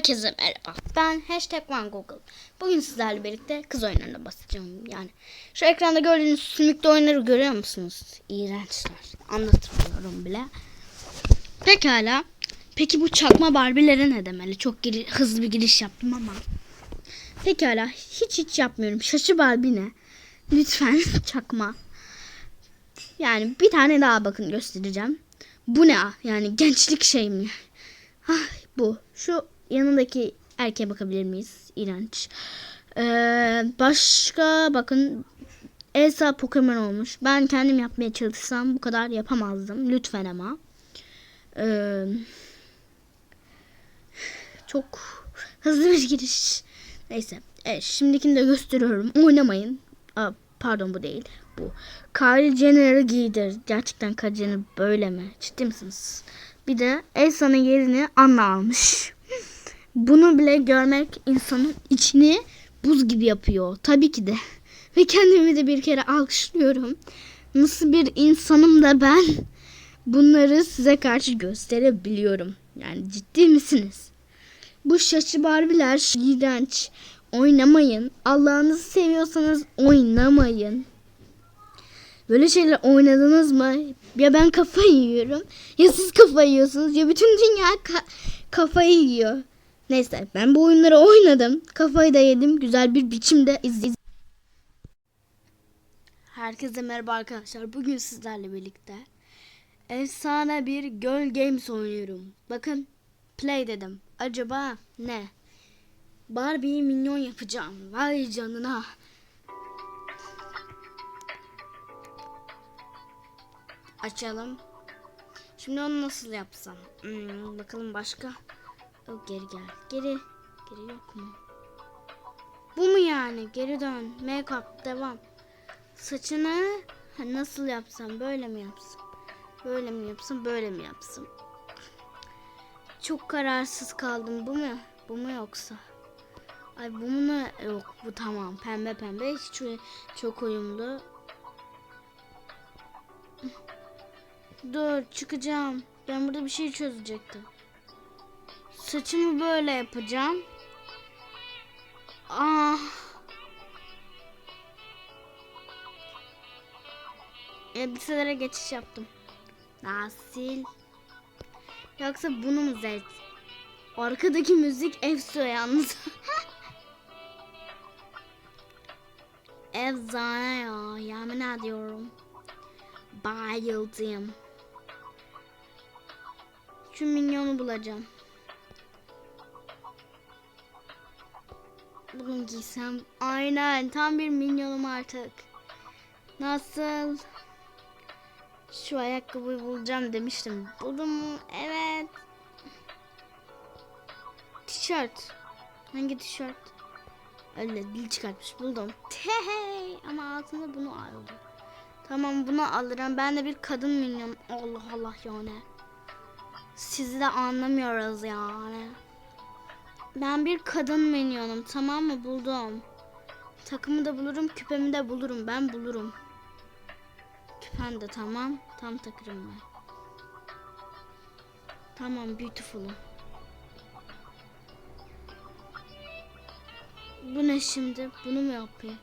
Herkese merhaba. Ben hashtag One Google. Bugün sizlerle birlikte kız oyunlarına basacağım. Yani şu ekranda gördüğünüz sümüklü oyunları görüyor musunuz? İğrençler. Anlatmıyorum bile. Pekala. Peki bu çakma Barbie'lere ne demeli? Çok giri- hızlı bir giriş yaptım ama. Pekala. Hiç hiç yapmıyorum. Şaşı Barbie ne? Lütfen çakma. Yani bir tane daha bakın göstereceğim. Bu ne? Yani gençlik şey mi? Ah bu. Şu yanındaki erkeğe bakabilir miyiz? İğrenç. Ee, başka bakın Elsa Pokemon olmuş. Ben kendim yapmaya çalışsam bu kadar yapamazdım. Lütfen ama. Ee, çok hızlı bir giriş. Neyse. Evet, şimdikini de gösteriyorum. Oynamayın. Aa, pardon bu değil. Bu. Kylie Jenner'ı giydir. Gerçekten Kylie Jenner böyle mi? Ciddi misiniz? Bir de Elsa'nın yerini Anna almış. Bunu bile görmek insanın içini buz gibi yapıyor. Tabii ki de. Ve kendimi de bir kere alkışlıyorum. Nasıl bir insanım da ben bunları size karşı gösterebiliyorum. Yani ciddi misiniz? Bu şaşı Barbiler iğrenç. Oynamayın. Allah'ınızı seviyorsanız oynamayın. Böyle şeyler oynadınız mı? Ya ben kafayı yiyorum. Ya siz kafayı yiyorsunuz. Ya bütün dünya ka- kafayı yiyor. Neyse ben bu oyunları oynadım. Kafayı da yedim. Güzel bir biçimde izledim. Herkese merhaba arkadaşlar. Bugün sizlerle birlikte efsane bir Girl Games oynuyorum. Bakın play dedim. Acaba ne? Barbie'yi minyon yapacağım. Vay canına. Açalım. Şimdi onu nasıl yapsam? Hmm, bakalım başka. Yok geri gel. Geri. Geri yok mu? Bu mu yani? Geri dön. Make-up devam. Saçını nasıl yapsam? Böyle mi yapsam? Böyle mi yapsam? Böyle mi yapsam? Çok kararsız kaldım. Bu mu? Bu mu yoksa? Ay bu mu? Yok bu tamam. Pembe pembe. Hiç çok uyumlu. Dur çıkacağım. Ben burada bir şey çözecektim. Saçımı böyle yapacağım. Ah. Elbiselere geçiş yaptım. Nasıl? Yoksa bunu mu zevk? Arkadaki müzik efsane yalnız. Efsane ya. Yemin ediyorum. Bayıldım. Şu minyonu bulacağım. Bugün giysem aynen tam bir minyonum artık. Nasıl? Şu ayakkabıyı bulacağım demiştim. Buldum mu? Evet. Tişört. Hangi tişört? Öyle dil çıkartmış buldum. Hey ama altında bunu aldım. Tamam bunu alırım. Ben de bir kadın minyon. Allah Allah yani. Sizi de anlamıyoruz yani. Ben bir kadın minyonum tamam mı buldum. Takımı da bulurum küpemi de bulurum ben bulurum. Küpen de tamam. Tam takırım ben. Tamam beautiful'um. Bu ne şimdi? Bunu mu yapayım?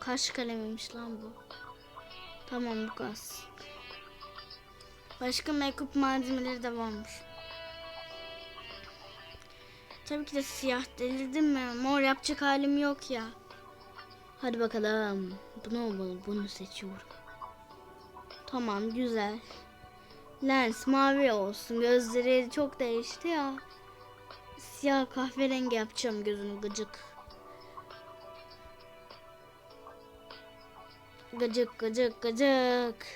Kaş kalemiymiş lan bu. Tamam bu gaz. Başka make-up malzemeleri de varmış. Tabii ki de siyah delirdim mi? Mor yapacak halim yok ya. Hadi bakalım. Bu ne olmalı? Bunu seçiyorum. Tamam güzel. Lens mavi olsun. Gözleri çok değişti ya. Siyah kahverengi yapacağım gözünü gıcık. Gıcık gıcık gıcık.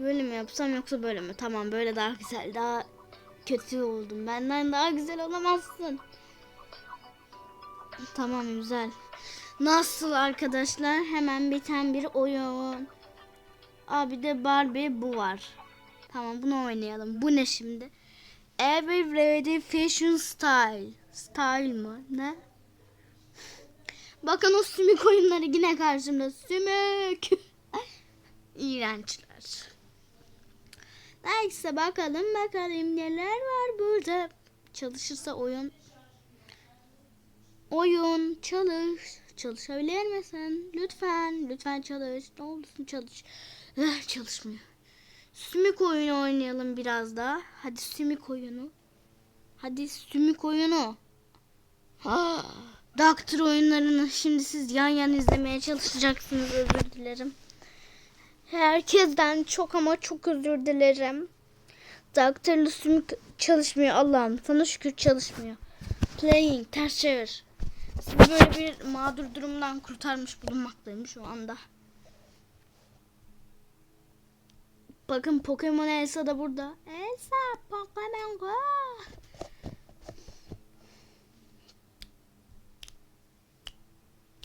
Böyle mi yapsam yoksa böyle mi? Tamam böyle daha güzel. Daha kötü oldum. Benden daha güzel olamazsın. Tamam güzel. Nasıl arkadaşlar? Hemen biten bir oyun. Abi de Barbie bu var. Tamam bunu oynayalım. Bu ne şimdi? Every ready fashion style. Style mı? Ne? Bakın o sümük oyunları yine karşımda. Sümük. İğrençler. Neyse bakalım bakalım neler var burada. çalışırsa oyun. Oyun çalış. Çalışabilir misin? Lütfen lütfen çalış. Ne olursun çalış. Eh, çalışmıyor. Sümük oyunu oynayalım biraz daha hadi sümük oyunu. Hadi sümük oyunu. Ah, Doctor oyunlarını şimdi siz yan yan izlemeye çalışacaksınız özür dilerim herkesten çok ama çok özür dilerim Doktorlu sümük çalışmıyor Allah'ım sana şükür çalışmıyor Playing ters çevir Sizi böyle bir mağdur durumdan kurtarmış bulunmaktayım şu anda. Bakın Pokemon Elsa da burada. Elsa Pokemon Go.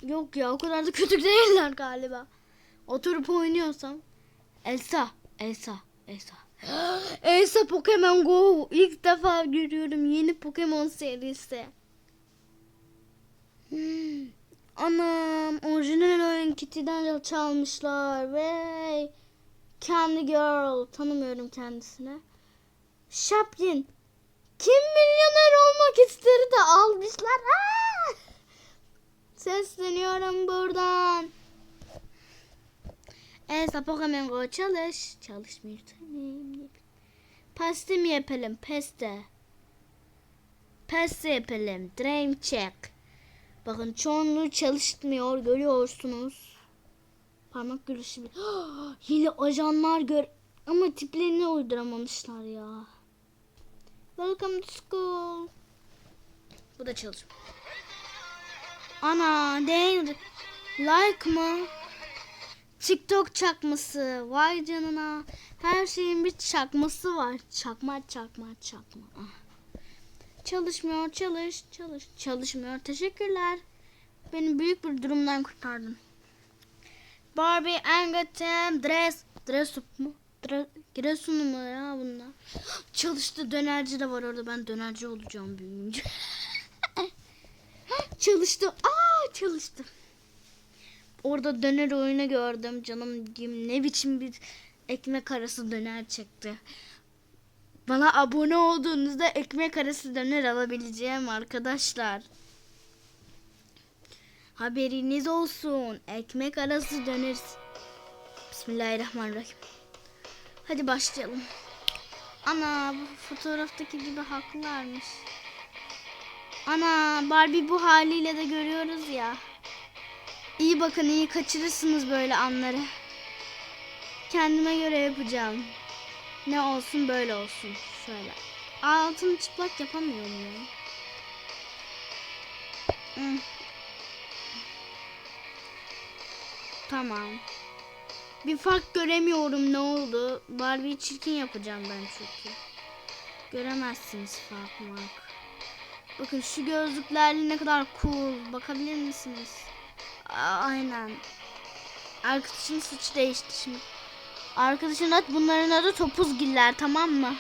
Yok ya o kadar da kötü değiller galiba. Oturup oynuyorsam. Elsa, Elsa, Elsa. Elsa Pokemon Go. İlk defa görüyorum yeni Pokemon serisi. Hmm. Anam orijinal oyun Kitty'den çalmışlar ve Candy Girl tanımıyorum kendisine. Chaplin kim milyoner olmak isteri de almışlar. Sesleniyorum buradan. Elsa Pokemon Go çalış. Çalışmıyor. Pasta mı yapalım? Pasta. Pasta yapalım. Dream check. Bakın çoğunluğu çalışmıyor görüyorsunuz. Parmak görüşü bile. Hile ajanlar gör ama tiplerini uyduramamışlar ya. Welcome to school. Bu da çalışmıyor. Ana değil. Like mı? TikTok çakması. Vay canına. Her şeyin bir çakması var. Çakma çakma çakma. Ah. Çalışmıyor, çalış, çalış. Çalışmıyor. Teşekkürler. Beni büyük bir durumdan kurtardın. Barbie Angetem Dress. Dress mu? Giresunlu mu ya bunlar? Çalıştı. Dönerci de var orada. Ben dönerci olacağım büyüyünce. çalıştı. Aa çalıştı. Orada döner oyunu gördüm. Canım diyeyim ne biçim bir ekmek arası döner çekti. Bana abone olduğunuzda ekmek arası döner alabileceğim arkadaşlar. Haberiniz olsun. Ekmek arası döner. Bismillahirrahmanirrahim. Hadi başlayalım. Ana bu fotoğraftaki gibi haklılarmış. Ana Barbie bu haliyle de görüyoruz ya. İyi bakın iyi kaçırırsınız böyle anları. Kendime göre yapacağım. Ne olsun böyle olsun. Şöyle. Altını çıplak yapamıyorum ya. Hı. Tamam. Bir fark göremiyorum ne oldu. Barbie'yi çirkin yapacağım ben çünkü. Göremezsiniz fark mark. Bakın şu gözlüklerle ne kadar cool. Bakabilir misiniz? Aynen. Arkadaşın saçı değişti şimdi. Arkadaşın adı bunların adı topuzgiller tamam mı?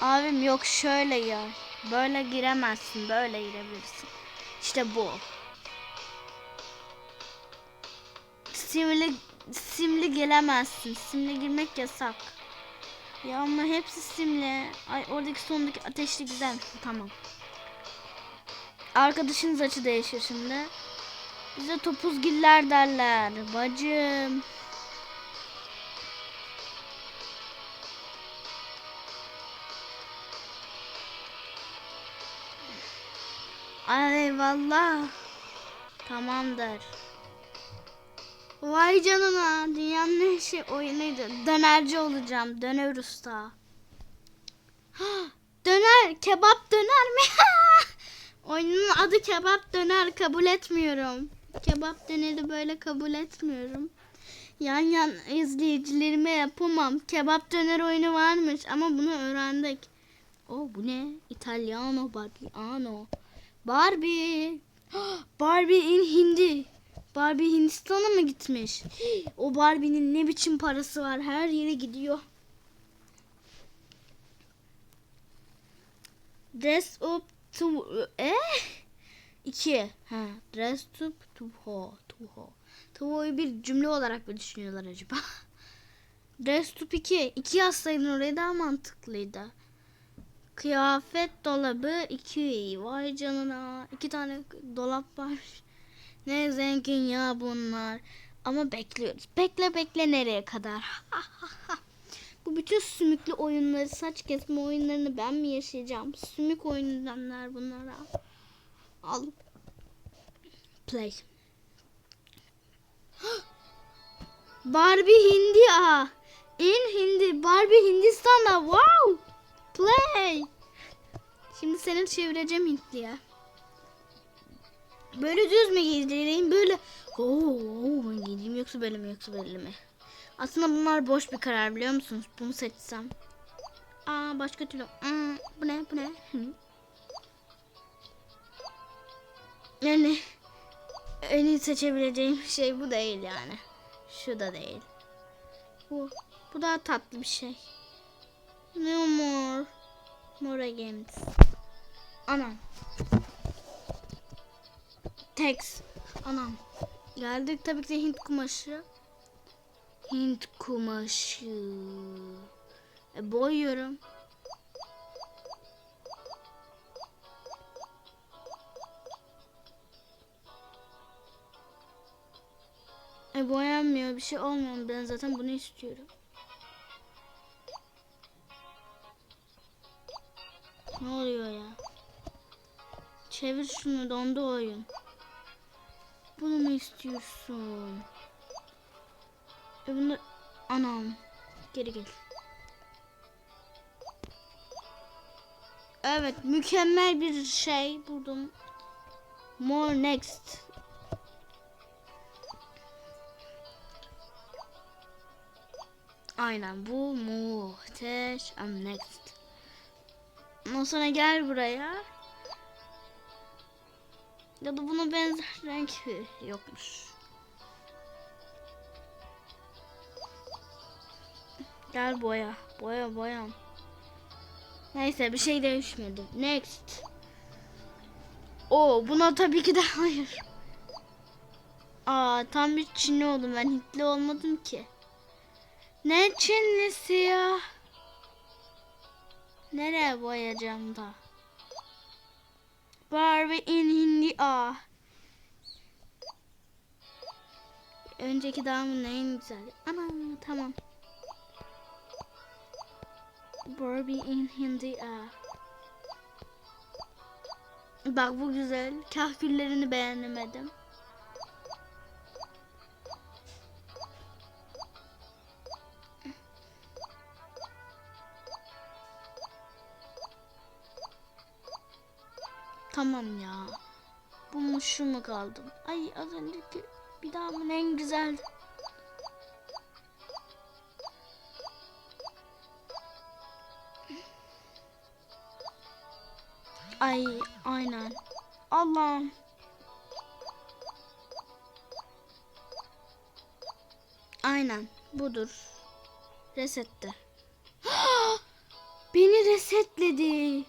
Abim yok şöyle ya. Böyle giremezsin. Böyle girebilirsin. İşte bu. Simli simli gelemezsin. Simli girmek yasak. Ya ama hepsi simli. Ay oradaki sondaki ateşli güzel. Tamam. Arkadaşınız açı değişir şimdi. Bize topuzgiller derler. Bacım. Ay vallahi. Tamamdır. Vay canına. Dünyanın en şey oyunuydu. Dönerci olacağım. Döner usta. Döner. Kebap döner mi? Oyunun adı kebap döner. Kabul etmiyorum. Kebap döneri böyle kabul etmiyorum. Yan yan izleyicilerime yapamam. Kebap döner oyunu varmış ama bunu öğrendik. O bu ne? İtalyano Barbiano. Barbie. Barbie in Hindi. Barbie Hindistan'a mı gitmiş? O Barbie'nin ne biçim parası var? Her yere gidiyor. Dress up to... Eh? İki. Ha. Dress to ho. To ho. To ho'yu bir cümle olarak mı düşünüyorlar acaba? Restup 2. 2 yazsaydın oraya daha mantıklıydı. Kıyafet dolabı 2. Vay canına. 2 tane dolap var. Ne zengin ya bunlar. Ama bekliyoruz. Bekle bekle nereye kadar? Bu bütün sümüklü oyunları, saç kesme oyunlarını ben mi yaşayacağım? Sümük oyunlar bunlara. Al. Play. Barbie Hindia. In Hindi. Barbie Hindistan'da. Wow. Play. Şimdi seni çevireceğim Hintliye. Böyle düz mü giydireyim? Böyle oo, oo mu giydireyim yoksa böyle mi yoksa böyle mi? Aslında bunlar boş bir karar biliyor musunuz? Bunu seçsem. Aa başka türlü. Hmm, bu ne bu ne? Yani en iyi seçebileceğim şey bu değil yani. Şu da değil. Bu. Bu daha tatlı bir şey. Ne mor? Mora Games. Anam. Tex. Anam. Geldik tabii ki Hint kumaşı. Hint kumaşı. E, boyuyorum. E boyanmıyor bir şey olmuyor. Ben zaten bunu istiyorum. Ne oluyor ya? Çevir şunu dondu oyun. Bunu mu istiyorsun? E bunu anam geri gel. Evet mükemmel bir şey buldum. More next. Aynen bu muhteşem next. Ondan sonra gel buraya. Ya da buna benzer renk yokmuş. Gel boya. Boya boya. Neyse bir şey değişmedi. Next. O buna tabii ki de hayır. Aa tam bir Çinli oldum ben Hintli olmadım ki. Ne Çinlisi ya? Nereye boyayacağım da? Barbie in Hindi A. Önceki damın en güzel. Ana tamam. Barbie in Hindi A. Bak bu güzel. Kahküllerini beğenemedim. Tamam ya. Bu mu mu kaldım? Ay az önceki bir daha mı en güzel. Ay aynen. Allah'ım. Aynen budur. Resette. Beni resetledi.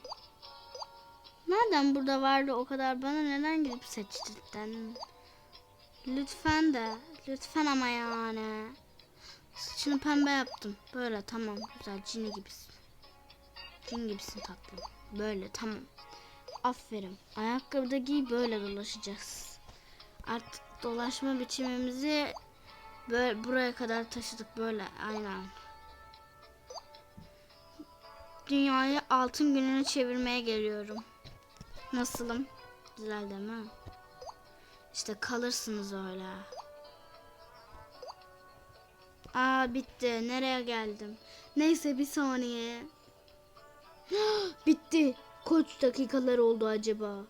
Madem burada vardı o kadar bana neden gidip seçtirdin? Lütfen de. Lütfen ama yani. Saçını pembe yaptım. Böyle tamam. Güzel cini gibisin. Cin gibisin tatlım. Böyle tamam. Aferin. Ayakkabı da giy böyle dolaşacağız. Artık dolaşma biçimimizi böyle buraya kadar taşıdık böyle aynen. Dünyayı altın gününe çevirmeye geliyorum. Nasılım? Güzel değil mi? İşte kalırsınız öyle. Aa bitti. Nereye geldim? Neyse bir saniye. bitti. Kaç dakikalar oldu acaba?